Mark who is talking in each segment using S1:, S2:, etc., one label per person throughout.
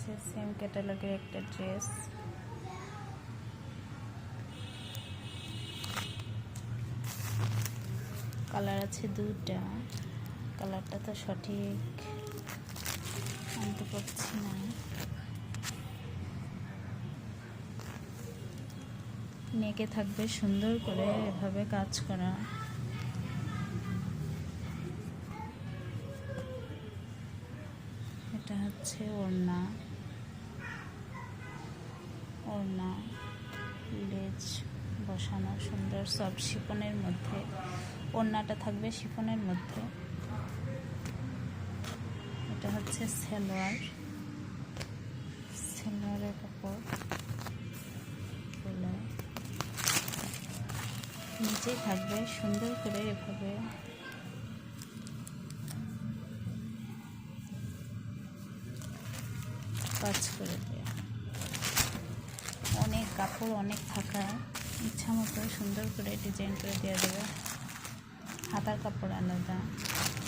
S1: হচ্ছে সেম ক্যাটালগের একটা dress colour আছে দুটা কালারটা তো সঠিক। আনতে পারছি না। নেকে থাকবে সুন্দর করে এভাবে কাজ করা। এটা হচ্ছে ওড়না। ওড়না, লেজ বসানো, সুন্দর সব শিফনের মধ্যে, ওড়নাটা থাকবে শিফনের মধ্যে। এটা হচ্ছে সেলোয়ার, সেলোয়ারের কাপড় নিচেই থাকবে, সুন্দর করে এভাবে। কাজ করে অনেক কাপড় অনেক থাকায় ইচ্ছা মতো সুন্দর করে ডিজাইন করে দেওয়া দেবে। হাতার কাপড় আলাদা,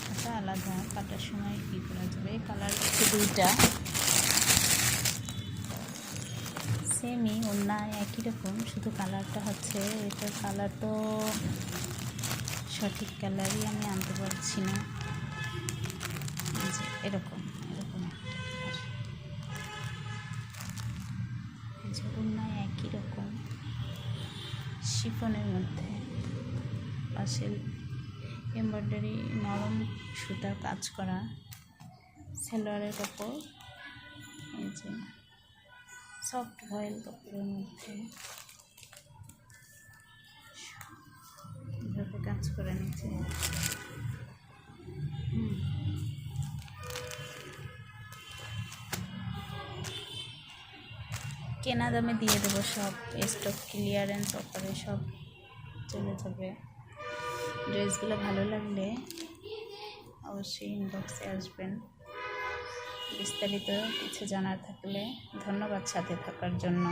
S1: হাতা আলাদা, কাটার সময় কী করা যাবে? কালার হচ্ছে দুইটা। সেমই অন্য একই রকম, শুধু কালারটা হচ্ছে, এটার কালার তো সঠিক কালারই আমি আনতে পারছি না। এরকম। শিফনের মধ্যে। পাশে এমব্রয়ডারি নরম সুতার কাজ করা সেলোয়ারের কাপড়। এই যে সফট ভয়েল কাপড়ের মধ্যে। কাজ করে নিচ্ছে। কেনা দামে দিয়ে দেবো সব স্টক ক্লিয়ারেন্স অফারে সব চলে যাবে। ড্রেসগুলো ভালো লাগলে অবশ্যই ইনবক্সে আসবেন। বিস্তারিত কিছু জানার থাকলে ধন্যবাদ সাথে থাকার জন্য।